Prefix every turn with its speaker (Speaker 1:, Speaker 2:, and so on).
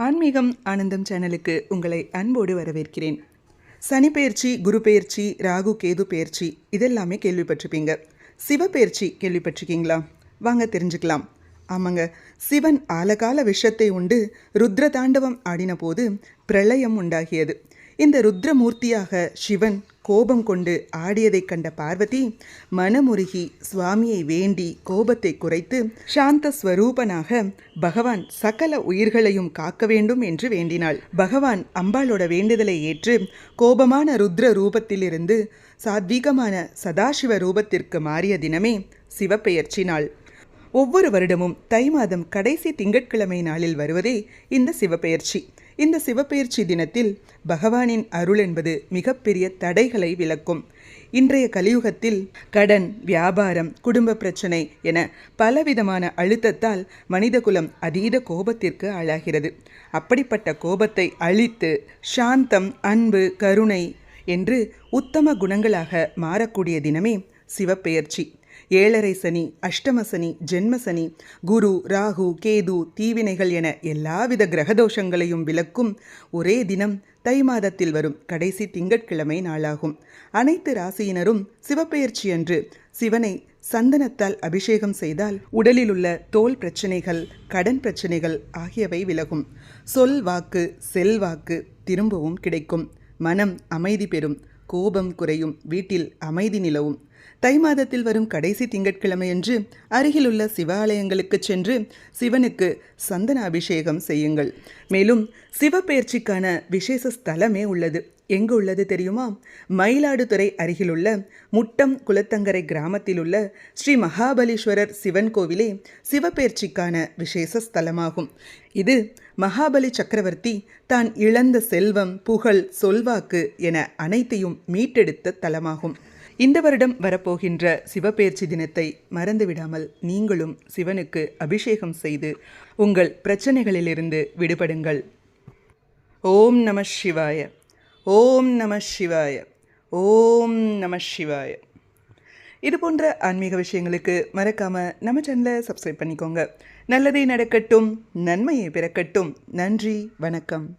Speaker 1: ஆன்மீகம் ஆனந்தம் சேனலுக்கு உங்களை அன்போடு வரவேற்கிறேன். சனி பயிற்சி குரு பெயர்ச்சி ராகு கேது பெயர்ச்சி இதெல்லாமே கேள்விப்பட்டிருப்பீங்க. சிவபெயர்ச்சி கேள்விப்பட்டிருக்கீங்களா? வாங்க தெரிஞ்சுக்கலாம். ஆமாங்க. சிவன் ஆலகால விஷத்தை உண்டு ருத்ர தாண்டவம் ஆடின போது பிரளயம் உண்டாகியது. இந்த ருத்ரமூர்த்தியாக சிவன் கோபம் கொண்டு ஆடியதைக் கண்ட பார்வதி மனமுருகி சுவாமியை வேண்டி கோபத்தை குறைத்து சாந்த ஸ்வரூபனாக பகவான் சகல உயிர்களையும் காக்க வேண்டும் என்று வேண்டினாள். பகவான் அம்பாளோட வேண்டுதலை ஏற்று கோபமான ருத்ர ரூபத்திலிருந்து சாத்வீகமான சதாசிவ ரூபத்திற்கு மாறிய தினமே சிவப்பெயர்ச்சி நாள் ஒவ்வொரு வருடமும் தை மாதம் கடைசி திங்கட்கிழமை நாளில் வருவதே இந்த சிவப்பெயர்ச்சி. இந்த சிவப்பெயர்ச்சி தினத்தில் பகவானின் அருள் என்பது மிகப்பெரிய தடைகளை விளக்கும். இன்றைய கலியுகத்தில் கடன் வியாபாரம் குடும்ப பிரச்சனை என பலவிதமான அழுத்தத்தால் மனிதகுலம் அதீத கோபத்திற்கு ஆளாகிறது. அப்படிப்பட்ட கோபத்தை அழித்து சாந்தம் அன்பு கருணை என்று உத்தம குணங்களாக மாறக்கூடிய தினமே சிவப்பெயர்ச்சி. ஏழரை சனி அஷ்டம சனி ஜென்ம சனி குரு ராகு கேது தீவினைகள் என எல்லாவித கிரகதோஷங்களையும் விளக்கும் ஒரே தினம் தை மாதத்தில் வரும் கடைசி திங்கட்கிழமை நாளாகும். அனைத்து ராசியினரும் சிவப்பெயர்ச்சி அன்று சிவனை சந்தனத்தால் அபிஷேகம் செய்தால் உடலில் உள்ள தோல் பிரச்சனைகள் கடன் பிரச்சனைகள் ஆகியவை விலகும். சொல் வாக்கு செல்வாக்கு திரும்பவும் கிடைக்கும். மனம் அமைதி பெறும். கோபம் குறையும். வீட்டில் அமைதி நிலவும். தை மாதத்தில் வரும் கடைசி திங்கட்கிழமையன்று அருகிலுள்ள சிவாலயங்களுக்கு சென்று சிவனுக்கு சந்தன அபிஷேகம் செய்யுங்கள். மேலும் சிவப்பெயர்ச்சிக்கான விசேஷ ஸ்தலமே உள்ளது. எங்கு உள்ளது தெரியுமா? மயிலாடுதுறை அருகிலுள்ள முட்டம் குலத்தங்கரை கிராமத்தில் உள்ள ஸ்ரீ மகாபலீஸ்வரர் சிவன் கோவிலே சிவப்பெயர்ச்சிக்கான விசேஷ ஸ்தலமாகும். இது மகாபலி சக்கரவர்த்தி தான் இழந்த செல்வம் புகழ் சொல்வாக்கு என அனைத்தையும் மீட்டெடுத்த தலமாகும். இந்த வருடம் வரப்போகின்ற சிவபெயர்ச்சி தினத்தை மறந்துவிடாமல் நீங்களும் சிவனுக்கு அபிஷேகம் செய்து உங்கள் பிரச்சனைகளிலிருந்து விடுபடுங்கள். ஓம் நம சிவாய. ஓம் நம சிவாய. ஓம் நம சிவாய. இது போன்ற ஆன்மீக விஷயங்களுக்கு மறக்காமல் நம்ம சேனலை சப்ஸ்கிரைப் பண்ணிக்கோங்க. நல்லதே நடக்கட்டும் நன்மையை பிறக்கட்டும். நன்றி வணக்கம்.